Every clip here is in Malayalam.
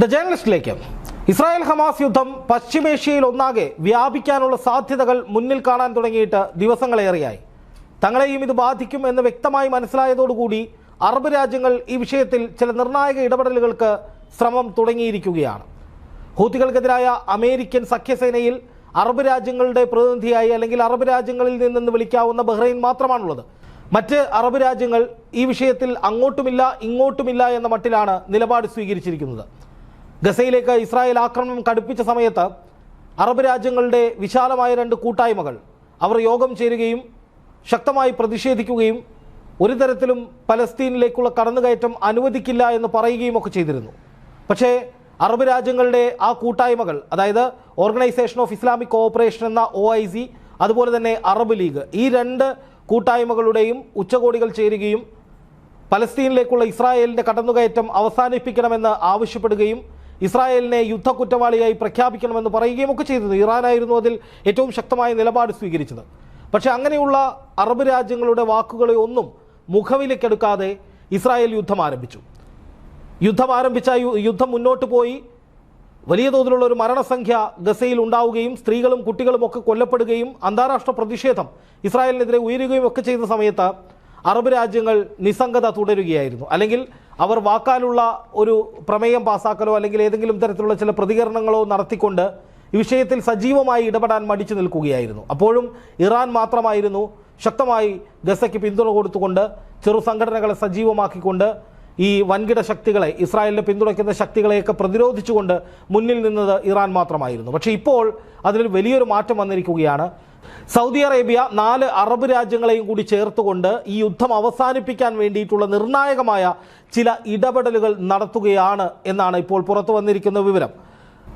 ദ ജേർണലിസ്റ്റിലേക്ക് ഇസ്രായേൽ ഹമാസ് യുദ്ധം പശ്ചിമേഷ്യയിൽ ഒന്നാകെ വ്യാപിക്കാനുള്ള സാധ്യതകൾ മുന്നിൽ കാണാൻ തുടങ്ങിയിട്ട് ദിവസങ്ങളേറെയായി തങ്ങളെയും ഇത് ബാധിക്കും എന്ന് വ്യക്തമായി മനസ്സിലായതോടുകൂടി അറബ് രാജ്യങ്ങൾ ഈ വിഷയത്തിൽ ചില നിർണായക ഇടപെടലുകൾക്ക് ശ്രമം തുടങ്ങിയിരിക്കുകയാണ്. ഹൂത്തികൾക്കെതിരായ അമേരിക്കൻ സഖ്യസേനയിൽ അറബ് രാജ്യങ്ങളുടെ പ്രതിനിധിയായി അല്ലെങ്കിൽ അറബ് രാജ്യങ്ങളിൽ നിന്നെന്ന് വിളിക്കാവുന്ന ബഹ്റൈൻ മാത്രമാണുള്ളത്. മറ്റ് അറബ് രാജ്യങ്ങൾ ഈ വിഷയത്തിൽ അങ്ങോട്ടുമില്ല ഇങ്ങോട്ടുമില്ല എന്ന മട്ടിലാണ് നിലപാട് സ്വീകരിച്ചിരിക്കുന്നത്. ഗസയിലേക്ക് ഇസ്രായേൽ ആക്രമണം കടുപ്പിച്ച സമയത്ത് അറബ് രാജ്യങ്ങളുടെ വിശാലമായ രണ്ട് കൂട്ടായ്മകൾ അവർ യോഗം ചേരുകയും ശക്തമായി പ്രതിഷേധിക്കുകയും ഒരു തരത്തിലും പലസ്തീനിലേക്കുള്ള കടന്നുകയറ്റം അനുവദിക്കില്ല എന്ന് പറയുകയും ഒക്കെ ചെയ്തിരുന്നു. പക്ഷേ അറബ് രാജ്യങ്ങളുടെ ആ കൂട്ടായ്മകൾ അതായത് ഓർഗനൈസേഷൻ ഓഫ് ഇസ്ലാമിക് കോഓപ്പറേഷൻ എന്ന ഒ അതുപോലെ തന്നെ അറബ് ലീഗ് ഈ രണ്ട് കൂട്ടായ്മകളുടെയും ഉച്ചകോടികൾ ചേരുകയും പലസ്തീനിലേക്കുള്ള ഇസ്രായേലിന്റെ കടന്നുകയറ്റം അവസാനിപ്പിക്കണമെന്ന് ആവശ്യപ്പെടുകയും ഇസ്രായേലിനെ യുദ്ധ കുറ്റവാളിയായി പ്രഖ്യാപിക്കണമെന്ന് പറയുകയും ഒക്കെ ചെയ്തത് ഇറാനായിരുന്നു അതിൽ ഏറ്റവും ശക്തമായ നിലപാട് സ്വീകരിച്ചത്. പക്ഷേ അങ്ങനെയുള്ള അറബ് രാജ്യങ്ങളുടെ വാക്കുകളെ ഒന്നും മുഖവിലേക്കെടുക്കാതെ ഇസ്രായേൽ യുദ്ധം ആരംഭിച്ചു. യുദ്ധം ആരംഭിച്ച യുദ്ധം മുന്നോട്ട് പോയി. വലിയ തോതിലുള്ള ഒരു മരണസംഖ്യ ഗസയിൽ ഉണ്ടാവുകയും സ്ത്രീകളും കുട്ടികളും ഒക്കെ കൊല്ലപ്പെടുകയും അന്താരാഷ്ട്ര പ്രതിഷേധം ഇസ്രായേലിനെതിരെ ഉയരുകയും ഒക്കെ ചെയ്ത സമയത്ത് അറബ് രാജ്യങ്ങൾ നിസ്സംഗത തുടരുകയായിരുന്നു. അല്ലെങ്കിൽ അവർ വാക്കാലുള്ള ഒരു പ്രമേയം പാസാക്കലോ അല്ലെങ്കിൽ ഏതെങ്കിലും തരത്തിലുള്ള ചില പ്രതികരണങ്ങളോ നടത്തിക്കൊണ്ട് ഈ വിഷയത്തിൽ സജീവമായി ഇടപെടാൻ മടിച്ചു നിൽക്കുകയായിരുന്നു. അപ്പോഴും ഇറാൻ മാത്രമായിരുന്നു ശക്തമായി ഗസയ്ക്ക് പിന്തുണ കൊടുത്തുകൊണ്ട് ചെറു സംഘടനകളെ സജീവമാക്കിക്കൊണ്ട് ഈ വൻകിട ശക്തികളെ ഇസ്രായേലിനെ പിന്തുണയ്ക്കുന്ന ശക്തികളെയൊക്കെ പ്രതിരോധിച്ചുകൊണ്ട് മുന്നിൽ നിന്നത് ഇറാൻ മാത്രമായിരുന്നു. പക്ഷേ ഇപ്പോൾ അതിൽ വലിയൊരു മാറ്റം വന്നിരിക്കുകയാണ്. സൗദി അറേബ്യ നാല് അറബ് രാജ്യങ്ങളെയും കൂടി ചേർത്തുകൊണ്ട് ഈ യുദ്ധം അവസാനിപ്പിക്കാൻ വേണ്ടിയിട്ടുള്ള നിർണായകമായ ചില ഇടപെടലുകൾ നടത്തുകയാണ് എന്നാണ് ഇപ്പോൾ പുറത്തു വന്നിരിക്കുന്ന വിവരം.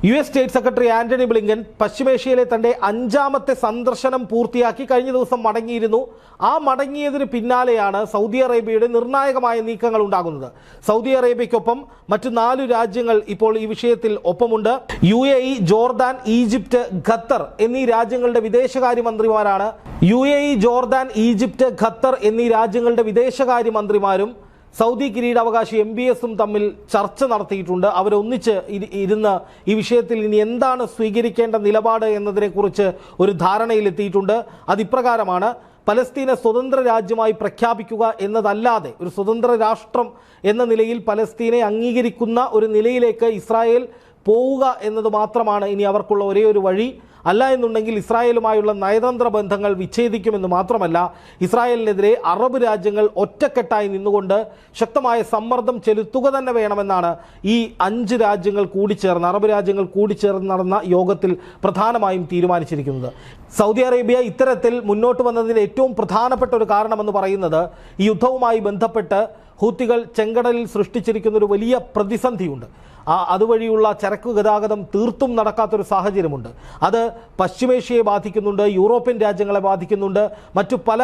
U S state secretary Antony Blinken പശ്ചിമേഷ്യയിലെ തന്റെ അഞ്ചാമത്തെ സന്ദർശനം പൂർത്തിയാക്കി കഴിഞ്ഞ ദിവസം മടങ്ങിയിരുന്നു. ആ മടങ്ങിയതിന് പിന്നാലെയാണ് സൗദി അറേബ്യയുടെ നിർണായകമായ നീക്കങ്ങൾ ഉണ്ടാകുന്നത്. സൗദി അറേബ്യയ്ക്കൊപ്പം മറ്റു നാലു രാജ്യങ്ങൾ ഇപ്പോൾ ഈ വിഷയത്തിൽ ഒപ്പമുണ്ട്. U A E Jordan Egypt Qatar എന്നീ രാജ്യങ്ങളുടെ വിദേശകാര്യമന്ത്രിമാരാണ്. U A E Jordan Egypt Qatar എന്നീ രാജ്യങ്ങളുടെ വിദേശകാര്യമന്ത്രിമാരും സൗദി കിരീടാവകാശി എം ബി എസും തമ്മിൽ ചർച്ച നടത്തിയിട്ടുണ്ട്. അവരൊന്നിച്ച് ഇരി- ഇരുന്ന് ഈ വിഷയത്തിൽ ഇനി എന്താണ് സ്വീകരിക്കേണ്ട നിലപാട് എന്നതിനെക്കുറിച്ച് ഒരു ധാരണയിലെത്തിയിട്ടുണ്ട്. അതിപ്രകാരമാണ് പലസ്തീനെ സ്വതന്ത്ര രാജ്യമായി പ്രഖ്യാപിക്കുക എന്നതല്ലാതെ ഒരു സ്വതന്ത്ര രാഷ്ട്രം എന്ന നിലയിൽ പലസ്തീനെ അംഗീകരിക്കുന്ന ഒരു നിലയിലേക്ക് ഇസ്രായേൽ പോവുക എന്നത് മാത്രമാണ് ഇനി അവർക്കുള്ള ഒരേ ഒരു വഴി. അല്ല എന്നുണ്ടെങ്കിൽ ഇസ്രായേലുമായുള്ള നയതന്ത്ര ബന്ധങ്ങൾ വിച്ഛേദിക്കുമെന്ന് മാത്രമല്ല ഇസ്രായേലിനെതിരെ അറബ് രാജ്യങ്ങൾ ഒറ്റക്കെട്ടായി നിന്നുകൊണ്ട് ശക്തമായ സമ്മർദ്ദം ചെലുത്തുക തന്നെ വേണമെന്നാണ് ഈ അഞ്ച് രാജ്യങ്ങൾ കൂടിച്ചേർന്ന് അറബ് രാജ്യങ്ങൾ കൂടിച്ചേർന്ന് നടന്ന യോഗത്തിൽ പ്രധാനമായും തീരുമാനിച്ചിരിക്കുന്നത്. സൗദി അറേബ്യ ഇത്തരത്തിൽ മുന്നോട്ട് വന്നതിന് ഏറ്റവും പ്രധാനപ്പെട്ട ഒരു കാരണമെന്ന് പറയുന്നത് ഈ യുദ്ധവുമായി ബന്ധപ്പെട്ട് ഹൂത്തികൾ ചെങ്കടലിൽ സൃഷ്ടിച്ചിരിക്കുന്ന ഒരു വലിയ പ്രതിസന്ധിയുണ്ട്. ആ അതുവഴിയുള്ള ചരക്ക് ഗതാഗതം തീർത്തും നടക്കാത്തൊരു സാഹചര്യമുണ്ട്. അത് പശ്ചിമേഷ്യയെ ബാധിക്കുന്നുണ്ട് യൂറോപ്യൻ രാജ്യങ്ങളെ ബാധിക്കുന്നുണ്ട് മറ്റു പല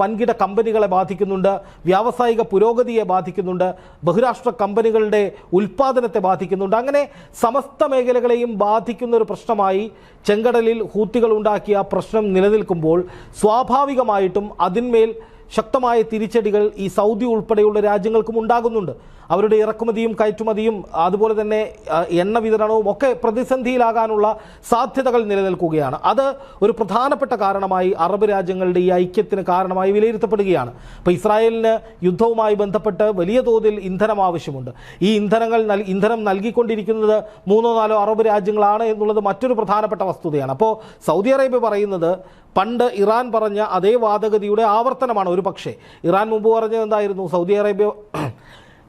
വൻകിട കമ്പനികളെ ബാധിക്കുന്നുണ്ട് വ്യാവസായിക പുരോഗതിയെ ബാധിക്കുന്നുണ്ട് ബഹുരാഷ്ട്ര കമ്പനികളുടെ ഉൽപ്പാദനത്തെ ബാധിക്കുന്നുണ്ട്. അങ്ങനെ സമസ്ത മേഖലകളെയും ബാധിക്കുന്ന ഒരു പ്രശ്നമായി ചെങ്കടലിൽ ഹൂത്തികൾ ഉണ്ടാക്കിയ പ്രശ്നം നിലനിൽക്കുമ്പോൾ സ്വാഭാവികമായിട്ടും അതിന്മേൽ ശക്തമായ തിരിച്ചടികൾ ഈ സൗദി ഉൾപ്പെടെയുള്ള രാജ്യങ്ങൾക്കും ഉണ്ടാകുന്നുണ്ട്. അവരുടെ ഇറക്കുമതിയും കയറ്റുമതിയും അതുപോലെ തന്നെ എണ്ണ വിതരണവും ഒക്കെ പ്രതിസന്ധിയിലാകാനുള്ള സാധ്യതകൾ നിലനിൽക്കുകയാണ്. അത് ഒരു പ്രധാനപ്പെട്ട കാരണമായി അറബ് രാജ്യങ്ങളുടെ ഈ ഐക്യത്തിന് കാരണമായി വിലയിരുത്തപ്പെടുകയാണ്. അപ്പോൾ ഇസ്രായേലിന് യുദ്ധവുമായി ബന്ധപ്പെട്ട് വലിയ തോതിൽ ഇന്ധനം ആവശ്യമുണ്ട്. ഈ ഇന്ധനങ്ങൾ ഇന്ധനം നൽകിക്കൊണ്ടിരിക്കുന്നത് മൂന്നോ നാലോ അറബ് രാജ്യങ്ങളാണ് എന്നുള്ളത് മറ്റൊരു പ്രധാനപ്പെട്ട വസ്തുതയാണ്. അപ്പോൾ സൗദി അറേബ്യ പറയുന്നത് പണ്ട് ഇറാൻ പറഞ്ഞ അതേ വാദഗതിയുടെ ആവർത്തനമാണ് ഒരു പക്ഷേ. ഇറാൻ മുമ്പ് പറഞ്ഞത് എന്തായിരുന്നു? സൗദി അറേബ്യ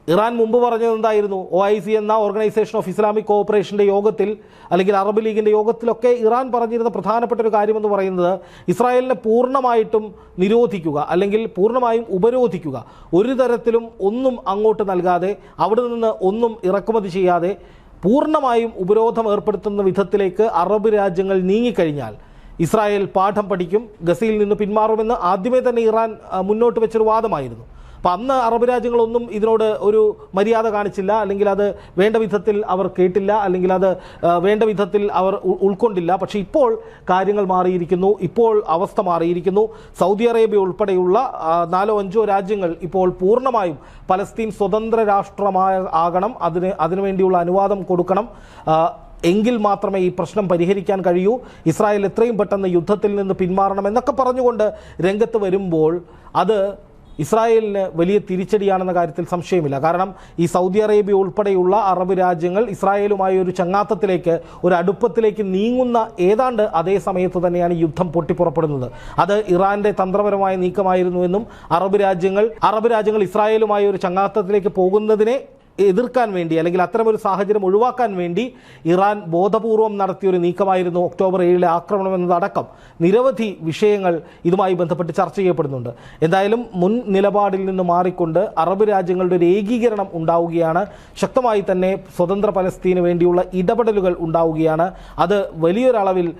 ഇറാൻ മുമ്പ് പറഞ്ഞത് എന്തായിരുന്നു? ഒ ഐ സി എന്ന ഓർഗനൈസേഷൻ ഓഫ് ഇസ്ലാമിക് കോഓപ്പറേഷന്റെ യോഗത്തിൽ അല്ലെങ്കിൽ അറബ് ലീഗിന്റെ യോഗത്തിലൊക്കെ ഇറാൻ പറഞ്ഞിരുന്ന പ്രധാനപ്പെട്ട ഒരു കാര്യമെന്ന് പറയുന്നത് ഇസ്രായേലിനെ പൂർണമായിട്ടും നിരോധിക്കുക അല്ലെങ്കിൽ പൂർണമായും ഉപരോധിക്കുക. ഒരു തരത്തിലും ഒന്നും അങ്ങോട്ട് നൽകാതെ അവിടെ നിന്ന് ഒന്നും ഇറക്കുമതി ചെയ്യാതെ പൂർണമായും ഉപരോധം ഏർപ്പെടുത്തുന്ന വിധത്തിലേക്ക് അറബ് രാജ്യങ്ങൾ നീങ്ങിക്കഴിഞ്ഞാൽ ഇസ്രായേൽ പാഠം പഠിക്കും ഗസയിൽ നിന്ന് പിന്മാറുമെന്ന് ആദ്യമേ തന്നെ ഇറാൻ മുന്നോട്ട് വെച്ചൊരു വാദമായിരുന്നു. അപ്പം അന്ന് അറബ് രാജ്യങ്ങളൊന്നും ഇതിനോട് ഒരു മര്യാദ കാണിച്ചില്ല. അല്ലെങ്കിൽ അത് വേണ്ട വിധത്തിൽ അവർ കേട്ടില്ല. അല്ലെങ്കിൽ അത് വേണ്ട വിധത്തിൽ അവർ ഉൾക്കൊണ്ടില്ല. പക്ഷേ ഇപ്പോൾ കാര്യങ്ങൾ മാറിയിരിക്കുന്നു. ഇപ്പോൾ അവസ്ഥ മാറിയിരിക്കുന്നു. സൗദി അറേബ്യ ഉൾപ്പെടെയുള്ള നാലോ അഞ്ചോ രാജ്യങ്ങൾ ഇപ്പോൾ പൂർണമായും പലസ്തീൻ സ്വതന്ത്ര രാഷ്ട്രമായ ആകണം. അതിന് അതിനുവേണ്ടിയുള്ള അനുവാദം കൊടുക്കണം. എങ്കിൽ മാത്രമേ ഈ പ്രശ്നം പരിഹരിക്കാൻ കഴിയൂ. ഇസ്രായേൽ എത്രയും പെട്ടെന്ന് യുദ്ധത്തിൽ നിന്ന് പിന്മാറണം എന്നൊക്കെ പറഞ്ഞുകൊണ്ട് രംഗത്ത് വരുമ്പോൾ അത് ഇസ്രായേലിന് വലിയ തിരിച്ചടിയാണെന്ന കാര്യത്തിൽ സംശയമില്ല. കാരണം ഈ സൗദി അറേബ്യ ഉൾപ്പെടെയുള്ള അറബ് രാജ്യങ്ങൾ ഇസ്രായേലുമായി ഒരു ചങ്ങാത്തത്തിലേക്ക് ഒരു അടുപ്പത്തിലേക്ക് നീങ്ങുന്ന ഏതാണ്ട് അതേ സമയത്ത് തന്നെയാണ് യുദ്ധം പൊട്ടിപ്പുറപ്പെടുന്നത്. അത് ഇറാന്റെ തന്ത്രപരമായ നീക്കമായിരുന്നുവെന്നും അറബ് രാജ്യങ്ങൾ അറബ് രാജ്യങ്ങൾ ഇസ്രായേലുമായി ഒരു ചങ്ങാത്തത്തിലേക്ക് പോകുന്നതിനെ എതിർക്കാൻ വേണ്ടി അല്ലെങ്കിൽ അത്തരമൊരു സാഹചര്യം ഒഴിവാക്കാൻ വേണ്ടി ഇറാൻ ബോധപൂർവം നടത്തിയൊരു നീക്കമായിരുന്നു ഒക്ടോബർ ഏഴിലെ ആക്രമണം എന്നതടക്കം. നിരവധി വിഷയങ്ങൾ ഇതുമായി ബന്ധപ്പെട്ട് ചർച്ച ചെയ്യപ്പെടുന്നുണ്ട്. എന്തായാലും മുൻ നിലപാടിൽ നിന്ന് മാറിക്കൊണ്ട് അറബ് രാജ്യങ്ങളുടെ ഒരു ഏകീകരണം ഉണ്ടാവുകയാണ്. ശക്തമായി തന്നെ സ്വതന്ത്ര പലസ്തീന് വേണ്ടിയുള്ള ഇടപെടലുകൾ ഉണ്ടാവുകയാണ്. അത് വലിയൊരളവിൽ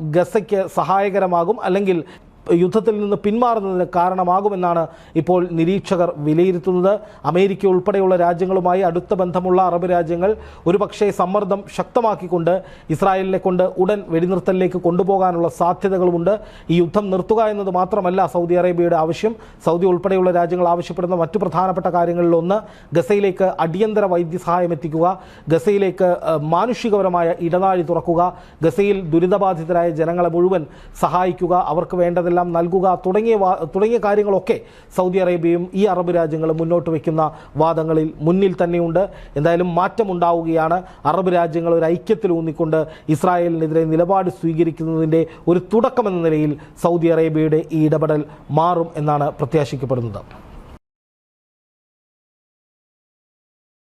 ഗസയ്ക്ക് സഹായകരമാകും. അല്ലെങ്കിൽ യുദ്ധത്തിൽ നിന്ന് പിന്മാറുന്നതിന് കാരണമാകുമെന്നാണ് ഇപ്പോൾ നിരീക്ഷകർ വിലയിരുത്തുന്നത്. അമേരിക്ക ഉൾപ്പെടെയുള്ള രാജ്യങ്ങളുമായി അടുത്ത ബന്ധമുള്ള അറബ് രാജ്യങ്ങൾ ഒരുപക്ഷേ സമ്മർദ്ദം ശക്തമാക്കിക്കൊണ്ട് ഇസ്രായേലിനെ കൊണ്ട് ഉടൻ വെടിനിർത്തലിലേക്ക് കൊണ്ടുപോകാനുള്ള സാധ്യതകളുമുണ്ട്. ഈ യുദ്ധം നിർത്തുക എന്നത് മാത്രമല്ല സൗദി അറേബ്യയുടെ ആവശ്യം. സൗദി ഉൾപ്പെടെയുള്ള രാജ്യങ്ങൾ ആവശ്യപ്പെടുന്ന മറ്റു പ്രധാനപ്പെട്ട കാര്യങ്ങളിലൊന്ന് ഗസയിലേക്ക് അടിയന്തര വൈദ്യസഹായം എത്തിക്കുക ഗസയിലേക്ക് മാനുഷികപരമായ ഇടനാഴി തുറക്കുക ഗസയിൽ ദുരിതബാധിതരായ ജനങ്ങളെ മുഴുവൻ സഹായിക്കുക അവർക്ക് വേണ്ടതെല്ലാം നൽകുക തുടങ്ങിയ തുടങ്ങിയ കാര്യങ്ങളൊക്കെ സൗദി അറേബ്യയും ഈ അറബ് രാജ്യങ്ങളും മുന്നോട്ട് വയ്ക്കുന്ന വാദങ്ങളിൽ മുന്നിൽ തന്നെയുണ്ട്. എന്തായാലും മാറ്റമുണ്ടാവുകയാണ്. അറബ് രാജ്യങ്ങൾ ഒരു ഐക്യത്തിൽ ഊന്നിക്കൊണ്ട് ഇസ്രായേലിനെതിരെ നിലപാട് സ്വീകരിക്കുന്നതിന്റെ ഒരു തുടക്കമെന്ന നിലയിൽ സൗദി അറേബ്യയുടെ ഈ ഇടപെടൽ മാറും എന്നാണ് പ്രത്യാശിക്കപ്പെടുന്നത്.